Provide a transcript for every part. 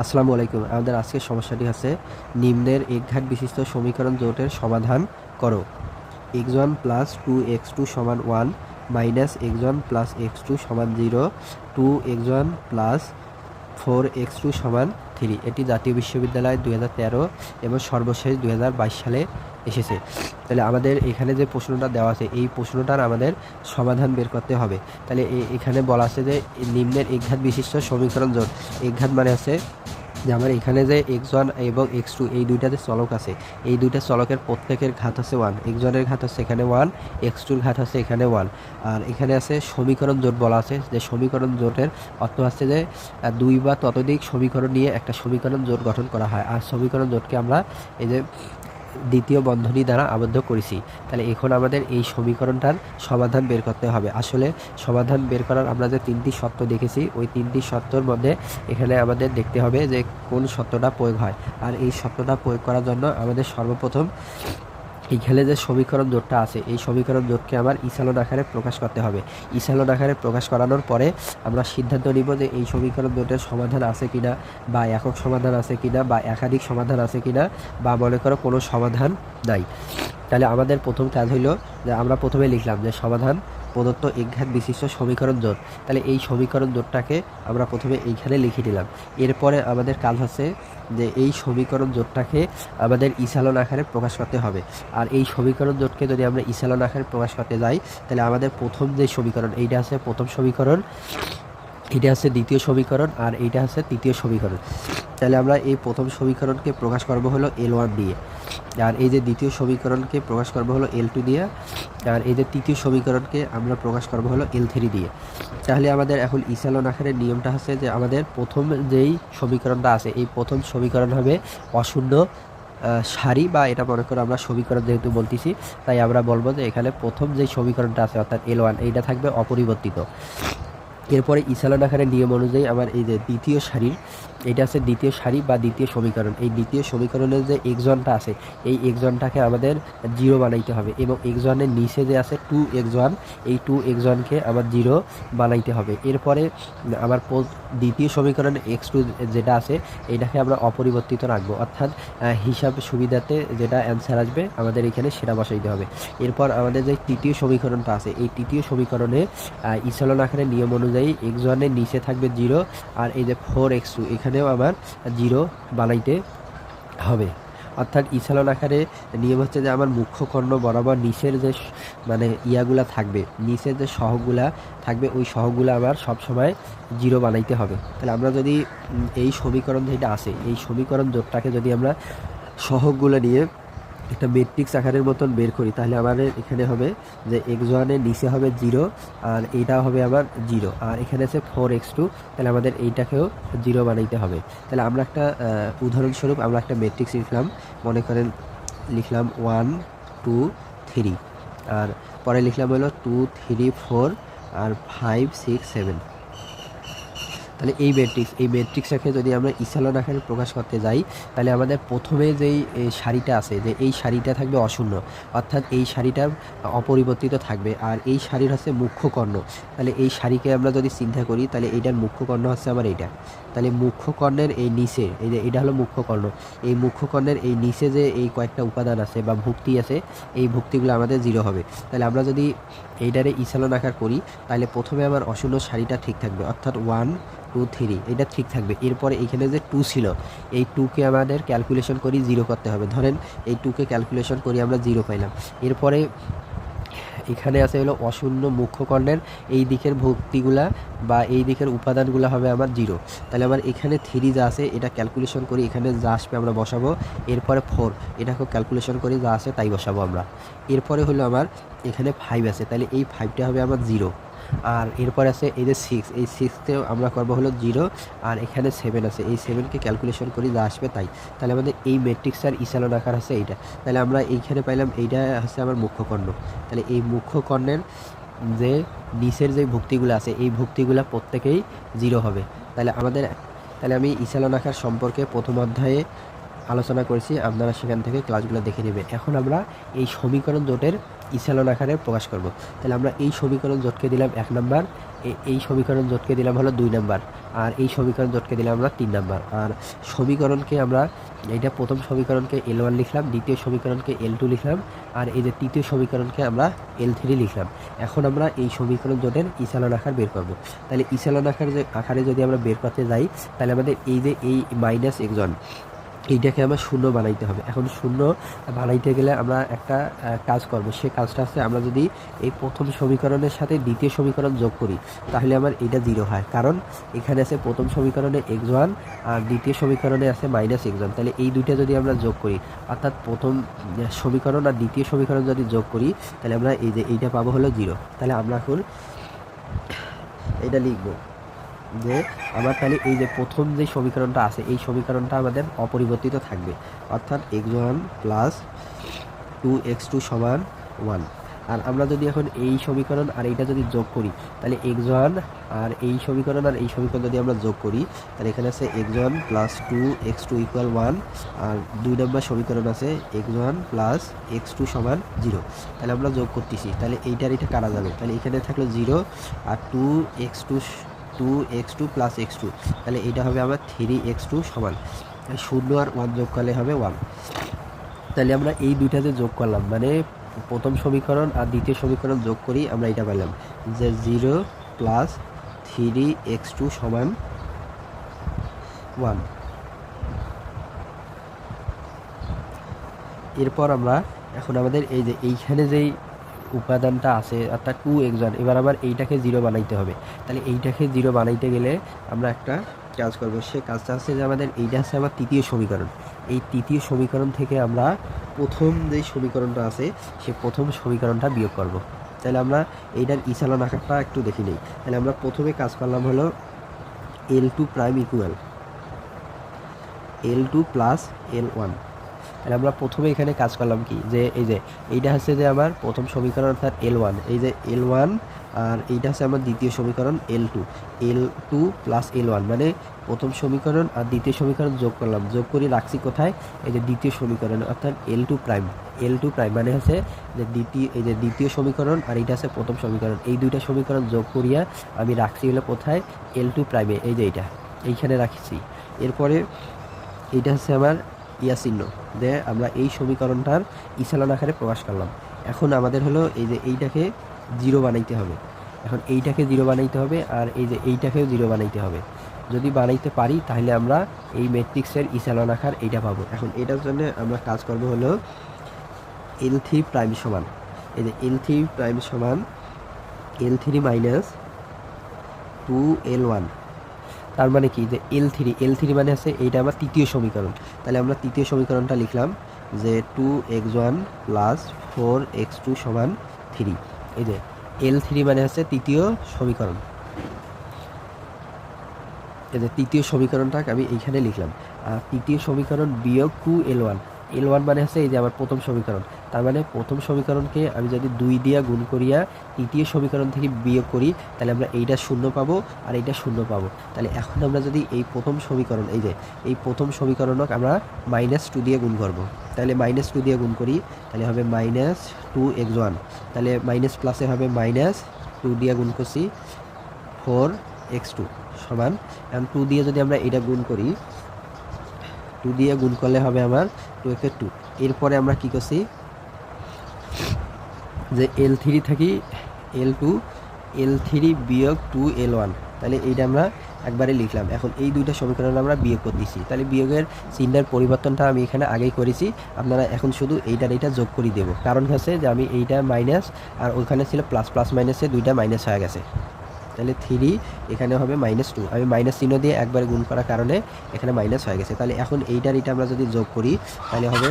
আসসালামু আলাইকুম। আমাদের আজকের সমস্যাটি আছে, নিম্নের একঘাত বিশিষ্ট সমীকরণ জোটের সমাধান করো। X one plus two x two সমান one minus x one plus x two সমান zero, two x one plus four x two সমান থ্রি। এটি জাতীয় বিশ্ববিদ্যালয় দুই হাজার তেরো এবং সর্বশেষ দুই হাজার বাইশ সালে এসেছে। তাহলে আমাদের এখানে যে প্রশ্নটা দেওয়া আছে, এই প্রশ্নটার আমাদের সমাধান বের করতে হবে। তাহলে এখানে বলা আছে যে নিম্নের একঘাত বিশিষ্ট সমীকরণ জোট। একঘাত মানে আছে যে আমার এখানে যে এক্স ওয়ান এবং এক্স টু এই দুইটাতে চলক আছে। এই দুইটা চলকের প্রত্যেকের ঘাত আছে ওয়ান এক্স ওয়ানের ঘাত হচ্ছে এখানে ওয়ান এক্স টুর ঘাত আছে এখানে ওয়ান আর এখানে আছে সমীকরণ জোট বলা আছে, যে সমীকরণ জোটের অর্থ হচ্ছে যে দুই বা ততোধিক সমীকরণ নিয়ে একটা সমীকরণ জোট গঠন করা হয়। আর সমীকরণ জোটকে আমরা এই যে দ্বিতীয় বন্ধনী দ্বারা আবদ্ধ করেছি। তাহলে এখন আমাদের এই সমীকরণটার সমাধান বের করতে হবে। আসলে সমাধান বের করার আমরা যে তিনটি শর্ত দেখেছি, ওই তিনটি শর্তর মধ্যে এখানে আমাদের দেখতে হবে যে কোন শর্তটা প্রয়োগ হয়। আর এই শর্তটা প্রয়োগ করার জন্য আমাদের সর্বপ্রথম এইখানে যে সমীকরণ জোটটা আছে, এই সমীকরণ জোটকে আমার ইসালন আকারে প্রকাশ করতে হবে। ইসালন আকারে প্রকাশ করানোর পরে আমরা সিদ্ধান্ত নিব যে এই সমীকরণ জোটের সমাধান আছে কি না বা একক সমাধান আছে কি না বা একাধিক সমাধান আছে কি না বা মনে করো কোনো সমাধান নাই। তাহলে আমাদের প্রথম কাজ হইল যে আমরা প্রথমে লিখলাম যে সমাধান প্রদত্ত একঘাত বিশিষ্ট সমীকরণ জোট। তাহলে এই সমীকরণ জোটটাকে আমরা প্রথমে এইখানে লিখে দিলাম এরপরে আমাদের কাজ হচ্ছে যে এই সমীকরণ জোটটাকে আমাদের ইসালন আকারে প্রকাশ করতে হবে। আর এই সমীকরণ জোটকে যদি আমরা ইসালন আকারে প্রকাশ করতে যাই, তাহলে আমাদের প্রথম যে সমীকরণ, এইটা আছে প্রথম সমীকরণ। এটা হচ্ছে দ্বিতীয় সমীকরণ আর এইটা হচ্ছে তৃতীয় সমীকরণ। তাহলে আমরা এই প্রথম সমীকরণকে প্রকাশ করব হলো এল ওয়ান দিয়ে আর এই যে দ্বিতীয় সমীকরণকে প্রকাশ করব হলো এল টু দিয়ে, আর এই যে তৃতীয় সমীকরণকে আমরা প্রকাশ করব হলো এল থ্রি দিয়ে। তাহলে আমাদের এখন ইসালন আকারের নিয়মটা হচ্ছে যে আমাদের প্রথম যেই সমীকরণটা আছে, এই প্রথম সমীকরণ হবে অশূন্য সারি বা এটা মনে করো আমরা সমীকরণ যেহেতু বলতেছি, তাই আমরা বলব যে এখানে প্রথম যে সমীকরণটা আছে অর্থাৎ এল ওয়ান এইটা থাকবে অপরিবর্তিত। এরপরে ইসালান আখানের নিয়ম অনুযায়ী আমার এই যে দ্বিতীয় সারির এটা আছে দ্বিতীয় সারি বা দ্বিতীয় সমীকরণ। এই দ্বিতীয় সমীকরণের যে এক্সনটা আছে, এই এক্সনটাকে আমাদের জিরো বানাইতে হবে এবং এক্সনের নিচে যে আছে টু এক্সওয়ান এই টু এক্সওয়ানকে আমার জিরো বানাইতে হবে। এরপরে আমার দ্বিতীয় সমীকরণ এক্স টু যেটা আছে, এটাকে আমরা অপরিবর্তিত রাখব। অর্থাৎ হিসাব সুবিধাতে যেটা অ্যান্সার আসবে, আমাদের এখানে সেটা বসাইতে হবে। এরপর আমাদের যে তৃতীয় সমীকরণটা আছে, এই তৃতীয় সমীকরণে ইসলন আকারের নিয়ম অনুযায়ী এক্স ওয়ানের নিচে থাকবে জিরো আর এই যে ফোর এক্স টু এখানেও আমার জিরো বানাইতে হবে। অর্থাৎ ইশালন আকারে নিয়ম হচ্ছে যে আমার মুখ্য কর্ণ বরাবর নিচের যে মানে ইয়াগুলা থাকবে, নিচের যে সহগুলা থাকবে, ওই সহগুলা আমার সবসময় জিরো বানাইতে হবে। তাহলে আমরা যদি এই সমীকরণ যেটা আছে, এই সমীকরণ জোটটাকে যদি আমরা সহগুলো নিয়ে একটা মেট্রিক্স আকারের মতন বের করি, তাহলে আমাদের এখানে হবে যে এক্স ওয়ানের নিচে হবে জিরো আর এইটা হবে আবার জিরো আর এখানে আছে ফোর এক্স টু তাহলে আমাদের এইটাকেও জিরো বানাইতে হবে। তাহলে আমরা একটা উদাহরণস্বরূপ আমরা একটা মেট্রিক্স লিখলাম, মনে করেন লিখলাম ওয়ান টু থ্রি আর পরে লিখলাম হলো টু থ্রি ফোর আর ফাইভ সিক্স সেভেন তাহলে এই ম্যাট্রিক্স এই ম্যাট্রিক্সটাকে যদি আমরা ইসালন আকারে প্রকাশ করতে যাই, তাহলে আমাদের প্রথমে যেই সারিটা আছে, যে এই শাড়িটা থাকবে অশূন্য, অর্থাৎ এই শাড়িটা অপরিবর্তিত থাকবে, আর এই শাড়ির হচ্ছে মুখ্য কর্ণ। তাহলে এই শাড়িকে আমরা যদি চিন্তা করি, তাহলে এইটার মুখ্য কর্ণ হচ্ছে আমার এইটা। তাহলে মুখ্য কর্ণের এই নিচে, এই যে এটা হলো মুখ্য কর্ণ। এই মুখ্য কর্ণের এই নিচে যে এই কয়েকটা উপাদান আছে বা ভুক্তি আছে, এই ভুক্তিগুলো আমাদের জিরো হবে। তাহলে আমরা যদি এইটারে ইসালন আকার করি, তাহলে প্রথমে আমার অশূন্য শাড়িটা ঠিক থাকবে, অর্থাৎ ওয়ান টু থ্রি এটা ঠিক থাকবে। এরপরে এখানে যে টু ছিল, এই টুকে আমাদের ক্যালকুলেশন করি জিরো করতে হবে। ধরেন এই টুকে ক্যালকুলেশন করি আমরা জিরো পাইলাম। এরপরে এখানে আছে হলো অশূন্য মুখ্য কর্ণের এই দিকের ভক্তিগুলা বা এই দিকের উপাদানগুলো হবে আমার জিরো তাহলে আমার এখানে থ্রি যা আছে, এটা ক্যালকুলেশন করি, এখানে যা আসবে আমরা বসাবো। এরপরে ফোর এটাকেও ক্যালকুলেশন করি, যা আছে তাই বসাবো আমরা। এরপরে হলো আমার এখানে ফাইভ আছে, তাহলে এই ফাইভটা হবে আমার জিরো আর এরপর আছে এই যে সিক্স এই সিক্সতেও আমরা করব হলো জিরো আর এখানে সেভেন আছে। এই সেভেনকে ক্যালকুলেশন করি, যা আসবে তাই। তাহলে আমাদের এই ম্যাট্রিক্সের ইসালন আকার আছে এইটা। তাহলে আমরা এইখানে পাইলাম, এইটা হচ্ছে আমার মুখ্য কর্ণ। তাহলে এই মুখ্য কর্ণের যে নিচের যে ভুক্তিগুলো আছে, এই ভুক্তিগুলো প্রত্যেকেই জিরো হবে। তাহলে আমাদের, তাহলে আমি ইসালন আকার সম্পর্কে প্রথম অধ্যায়ে আলোচনা করেছি, আপনারা সেখান থেকে ক্লাসগুলো দেখে নেবেন। এখন আমরা এই সমীকরণ জোটের ইসালন আকারে প্রকাশ করব। তাহলে আমরা এই সমীকরণ জোটকে দিলাম এক নাম্বার এই সমীকরণ জোটকে দিলাম হলো দুই নাম্বার, আর এই সমীকরণ জোটকে দিলাম আমরা তিন নাম্বার। আর সমীকরণকে আমরা, এইটা প্রথম সমীকরণকে এল ওয়ান লিখলাম, দ্বিতীয় সমীকরণকে এল টু লিখলাম, আর এই যে তৃতীয় সমীকরণকে আমরা এল থ্রি লিখলাম। এখন আমরা এই সমীকরণ জোটের ইসালন আকার বের করব। তাহলে ইসালন আকার যে, আকারে যদি আমরা বের করতে যাই, তাহলে আমাদের এই যে এই মাইনাস একজন এইটাকে আমরা শূন্য বানাইতে হবে। এখন শূন্য বানাইতে গেলে আমরা একটা কাজ করব। সে কাজটা হচ্ছে আমরা যদি এই প্রথম সমীকরণের সাথে দ্বিতীয় সমীকরণ যোগ করি, তাহলে আমার এটা জিরো হয়। কারণ এখানে আছে প্রথম সমীকরণে এক্স ওয়ান আর দ্বিতীয় সমীকরণে আছে মাইনাস এক্স ওয়ান। তাহলে এই দুইটা যদি আমরা যোগ করি, অর্থাৎ প্রথম সমীকরণ আর দ্বিতীয় সমীকরণ যদি যোগ করি, তাহলে আমরা এই যে এইটা পাবো হলো জিরো। তাহলে আমরা এখন এটা লিখব। যে আমার তাহলে এই যে প্রথম যে সমীকরণটা আছে, এই সমীকরণটা আমাদের অপরিবর্তিত থাকবে। অর্থাৎ x one plus two x two সমান ওয়ান আর আমরা যদি এখন এই সমীকরণ আর এইটা যদি যোগ করি, তাহলে এক্স ওয়ান আর এই সমীকরণ আর এই সমীকরণ যদি আমরা যোগ করি, তাহলে এখানে আছে x one plus two x two equal one আর দুই নম্বর সমীকরণ আছে x one plus x two সমান জিরো তাহলে আমরা যোগ করতেছি। তাহলে এইটার এটা কারা যাবে তাহলে এখানে থাকল জিরো আর two x two two x two plus x two তাহলে এইটা হবে আমার থ্রি এক্স টু সমান। শূন্য আর ওয়ান যোগ করলে হবে ওয়ান তাহলে আমরা এই দুইটাতে যোগ করলাম। মানে প্রথম সমীকরণ আর দ্বিতীয় সমীকরণ যোগ করি আমরা এটা পেলাম যে zero plus three x two সমান ওয়ান এরপর আমরা এখন আমাদের এই যে এইখানে যেই উপাদানটা আছে, অর্থাৎ টু এক্সন এবার আবার এইটাকে জিরো বানাইতে হবে। তাহলে এইটাকে জিরো বানাইতে গেলে আমরা একটা কাজ করব। সে কাজটা হচ্ছে যে আমাদের এইটা হচ্ছে আমার তৃতীয় সমীকরণ। এই তৃতীয় সমীকরণ থেকে আমরা প্রথম যে সমীকরণটা আছে, সে প্রথম সমীকরণটা বিয়োগ করব। তাহলে আমরা এইটার ইসালন আকারটা একটু দেখি নেই। তাহলে আমরা প্রথমে কাজ করলাম হলো L two prime equal L two plus L one তাহলে আমরা প্রথমে এখানে কাজ করলাম কি? যে এই যে এইটা হচ্ছে যে আমার প্রথম সমীকরণ অর্থাৎ এল ওয়ান এই যে এল ওয়ান আর এইটা হচ্ছে আমার দ্বিতীয় সমীকরণ L two L two plus L one মানে প্রথম সমীকরণ আর দ্বিতীয় সমীকরণ যোগ করলাম। যোগ করে, রাখছি কোথায়? এই যে দ্বিতীয় সমীকরণ, অর্থাৎ L two prime L two prime মানে হচ্ছে যে দ্বিতীয় এই যে দ্বিতীয় সমীকরণ আর এইটা হচ্ছে প্রথম সমীকরণ। এই দুইটা সমীকরণ যোগ করিয়া আমি রাখছি হলো কোথায়? এল টু প্রাইমে এই যে এইটা, এইখানে রাখছি। এরপরে এইটা হচ্ছে আমার ইয়া চিহ্ন। যে আমরা এই সমীকরণটার ইসালন আকারে প্রকাশ করলাম। এখন আমাদের হলো এই যে এইটাকে জিরো বানাইতে হবে। এখন এইটাকে জিরো বানাইতে হবে আর এই যে এইটাকেও জিরো বানাইতে হবে। যদি বানাইতে পারি তাহলে আমরা এই ম্যাট্রিক্সের ইসালন আকার এইটা পাবো। এখন এটার জন্য আমরা কাজ করব হলো এল থ্রি প্রাইম সমান। এই যে এল থ্রি প্রাইম সমান L three minus two L one তার মানে কি? যে এল থ্রি এল থ্রি মানে আছে এইটা আমার তৃতীয় সমীকরণ। তাহলে আমরা তৃতীয় সমীকরণটা লিখলাম যে two x one plus four x two সমান থ্রি এই যে এল থ্রি মানে হচ্ছে তৃতীয় সমীকরণ। এই যে তৃতীয় সমীকরণটাকে আমি এইখানে লিখলাম। আর তৃতীয় সমীকরণ বিয়োগ two L one L one মানে হচ্ছে এই যে আমার প্রথম সমীকরণ। তার মানে প্রথম সমীকরণকে আমি যদি দুই দিয়া গুণ করিয়া তৃতীয় সমীকরণ থেকে বিয়োগ করি, তাহলে আমরা এইটা শূন্য পাবো আর এইটা শূন্য পাবো। তাহলে এখন আমরা যদি এই প্রথম সমীকরণ, এই যে, এই প্রথম সমীকরণক আমরা মাইনাস টু দিয়ে গুণ করব। তাহলে মাইনাস টু দিয়ে গুণ করি, তাহলে হবে মাইনাস টু এক্স ওয়ান তাহলে মাইনাস প্লাসে হবে মাইনাস টু দিয়ে গুণ করছি ফোর এক্স টু সমান। এখন টু দিয়ে যদি আমরা এটা গুণ করি টু দিয়ে গুণ করলে হবে আমার টু একে টু এরপরে আমরা কী করছি? যে এল থ্রি থাকি এল টু এল থ্রি বিয়োগ টু এল ওয়ান তাহলে এইটা আমরা একবারে লিখলাম। এখন এই দুইটা সমীকরণ আমরা বিয়োগ করে দিচ্ছি তাহলে বিয়োগের চিহ্নের পরিবর্তনটা আমি এখানে আগেই করেছি। আপনারা এখন শুধু এইটার এইটা যোগ করে দেব। কারণ হচ্ছে যে আমি এইটা মাইনাস আর ওইখানে ছিল প্লাস প্লাস মাইনাসে দুইটা মাইনাস হয়ে গেছে। তাহলে থ্রি এখানে হবে মাইনাস টু আমি মাইনাস চিহ্ন দিয়ে একবার গুণ করার কারণে এখানে মাইনাস হয়ে গেছে। তাহলে এখন এইটার এটা আমরা যদি যোগ করি, তাহলে হবে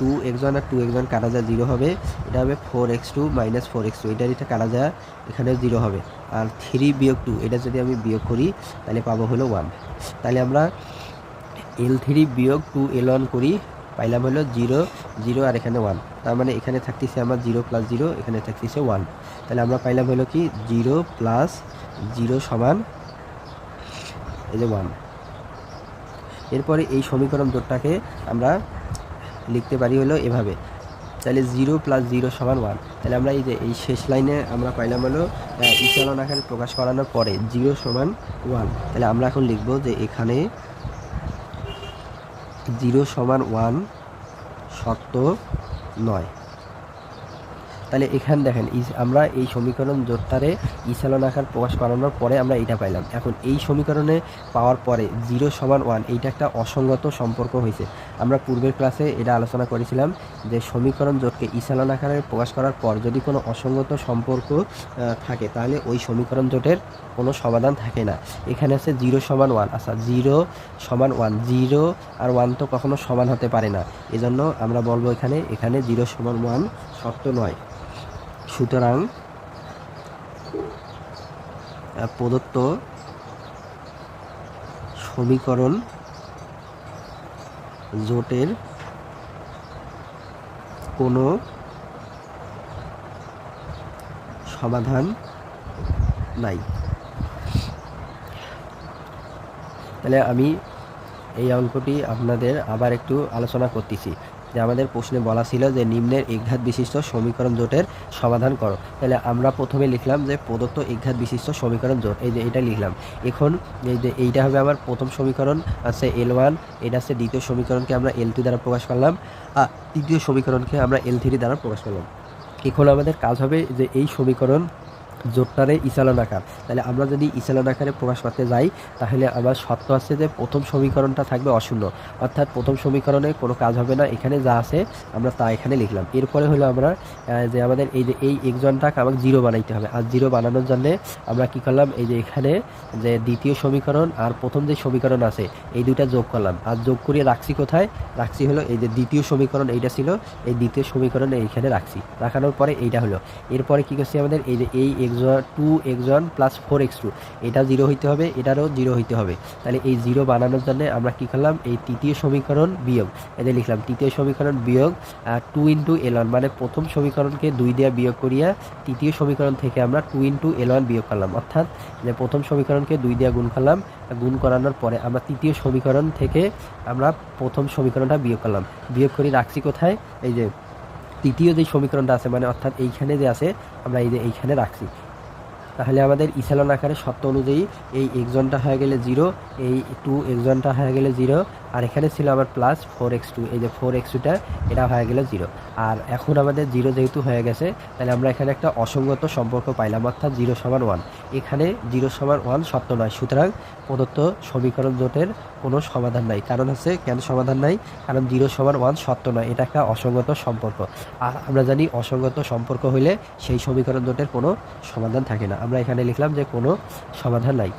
টু এক্স ওয়ান আর টু এক্স ওয়ান কাটা যা জিরো হবে। এটা হবে four x two minus four x two এটার এটা কাটা যা এখানে জিরো হবে। আর থ্রি বিয়োগ টু এটা যদি আমি বিয়োগ করি, তাহলে পাবো হলো ওয়ান তাহলে আমরা এল থ্রি বিয়োগ টু এল ওয়ান করি, পাইলাম হলো জিরো জিরো আর এখানে ওয়ান তার মানে এখানে থাকতেছে আমার জিরো প্লাস জিরো এখানে থাকতেছে ওয়ান তাহলে আমরা পাইলাম হলো কি জিরো প্লাস জিরো সমান এই যে ওয়ান এরপরে এই সমীকরণ জোটটাকে আমরা লিখতে পারি হলো এভাবে। তাহলে জিরো প্লাস জিরো সমান ওয়ান তাহলে আমরা এই যে, এই শেষ লাইনে আমরা পাইলাম হলো ইচালন আকারে প্রকাশ করানোর পরে জিরো সমান ওয়ান তাহলে আমরা এখন লিখব যে এখানে জিরো সমান ওয়ান সত্য নয়। তাহলে এখানে দেখেন আমরা এই সমীকরণ জোটটারে ইসালন আকার প্রকাশ করানোর পরে আমরা এইটা পাইলাম। এখন এই সমীকরণে পাওয়ার পরে জিরো সমান ওয়ান, এইটা একটা অসঙ্গত সম্পর্ক হয়েছে। আমরা পূর্বের ক্লাসে এটা আলোচনা করেছিলাম যে সমীকরণ জোটকে ইসালন আকারে প্রকাশ করার পর যদি কোনো অসঙ্গত সম্পর্ক থাকে, তাহলে ওই সমীকরণ জোটের কোনো সমাধান থাকে না। এখানে আছে জিরো সমান ওয়ান আচ্ছা জিরো সমান ওয়ান, জিরো আর ওয়ান তো কখনো সমান হতে পারে না। এজন্য আমরা বলব এখানে এখানে জিরো সমান ওয়ান সত্য নয়। সুতরাং প্রদত্ত সমীকরণ জোটের কোনো সমাধান নাই। তাহলে আমি এই অঙ্কটি আপনাদের আবার একটু আলোচনা করতেছি। যে আমাদের প্রশ্নে বলা ছিল যে নিম্নের একঘাত বিশিষ্ট সমীকরণ জোটের সমাধান করো। তাহলে আমরা প্রথমে লিখলাম যে প্রদত্ত একঘাত বিশিষ্ট সমীকরণ জোট, এই যে এটা লিখলাম। এখন এই যে এইটা হবে আমার প্রথম সমীকরণ আছে এল ওয়ান এটা আছে দ্বিতীয় সমীকরণকে আমরা এল টু দ্বারা প্রকাশ করলাম, আর তৃতীয় সমীকরণকে আমরা এল থ্রি দ্বারা প্রকাশ করলাম। এখন আমাদের কাজ হবে যে এই সমীকরণ জোটটারে ইসালন আকার তাহলে আমরা যদি ইসালন আকারে প্রকাশ করতে যাই, তাহলে আমার সত্য আছে যে প্রথম সমীকরণটা থাকবে অশূন্য। অর্থাৎ প্রথম সমীকরণে কোনো কাজ হবে না, এখানে যা আছে আমরা তা এখানে লিখলাম। এরপরে হলো আমরা যে আমাদের এই যে, এই একজনটাকে আমাকে জিরো বানাইতে হবে। আর জিরো বানানোর জন্যে আমরা কি করলাম, এই যে এখানে যে দ্বিতীয় সমীকরণ আর প্রথম যে সমীকরণ আছে, এই দুইটা যোগ করলাম। আর যোগ করিয়ে রাখছি কোথায়? রাখছি হলো এই যে দ্বিতীয় সমীকরণ এইটা ছিল, এই দ্বিতীয় সমীকরণ এইখানে রাখছি। রাখানোর পরে এইটা হলো। এরপরে কি করছি আমাদের, এই যে এই two x one plus four x two এটা জিরো হইতে হবে, এটারও জিরো হইতে হবে। তাহলে এই জিরো বানানোর জন্য আমরা কি করলাম? এই তৃতীয় সমীকরণ বিয়োগ। এদের লিখলাম, তৃতীয় সমীকরণ বিয়োগ টু ইন্টু এল ওয়ান মানে প্রথম সমীকরণকে দুই দিয়ে বিয়োগ করিয়া তৃতীয় সমীকরণ থেকে আমরা টু ইন্টু এল ওয়ান বিয়োগ করলাম। অর্থাৎ যে প্রথম সমীকরণকে দুই দিয়ে গুণ করলাম গুণ করানোর পরে আমরা তৃতীয় সমীকরণ থেকে আমরা প্রথম সমীকরণটা বিয়োগ করলাম। বিয়োগ করে, রাখছি কোথায়? এই যে তৃতীয় যে সমীকরণটা আছে মানে অর্থাৎ এইখানে যে আছে, আমরা এই যে এইখানে রাখছি। তাহলে আমাদের ইসালন আকারে সত্য অনুযায়ী এই এক্সনটা হয়ে গেলে জিরো এই টু এক্সনটা হয়ে গেলে জিরো আর এখানে ছিল আমার প্লাস ফোর এক্স টু এই যে ফোর এক্স টুটা এটা হয়ে গেল জিরো আর এখন আমাদের জিরো যেহেতু হয়ে গেছে, তাহলে আমরা এখানে একটা অসঙ্গত সম্পর্ক পাইলাম, অর্থাৎ জিরো সমান ওয়ান এখানে জিরো সমান ওয়ান সত্য নয়, সুতরাং প্রদত্ত সমীকরণ জোটের কোনো সমাধান নাই। কারণ হচ্ছে কেন সমাধান নাই? কারণ জিরো সমান ওয়ান সত্য নয়, এটা একটা অসঙ্গত সম্পর্ক। আর আমরা জানি অসঙ্গত সম্পর্ক হইলে সেই সমীকরণ জোটের কোনো সমাধান থাকে না। আমরা এখানে লিখলাম যে কোনো সমাধান নাই।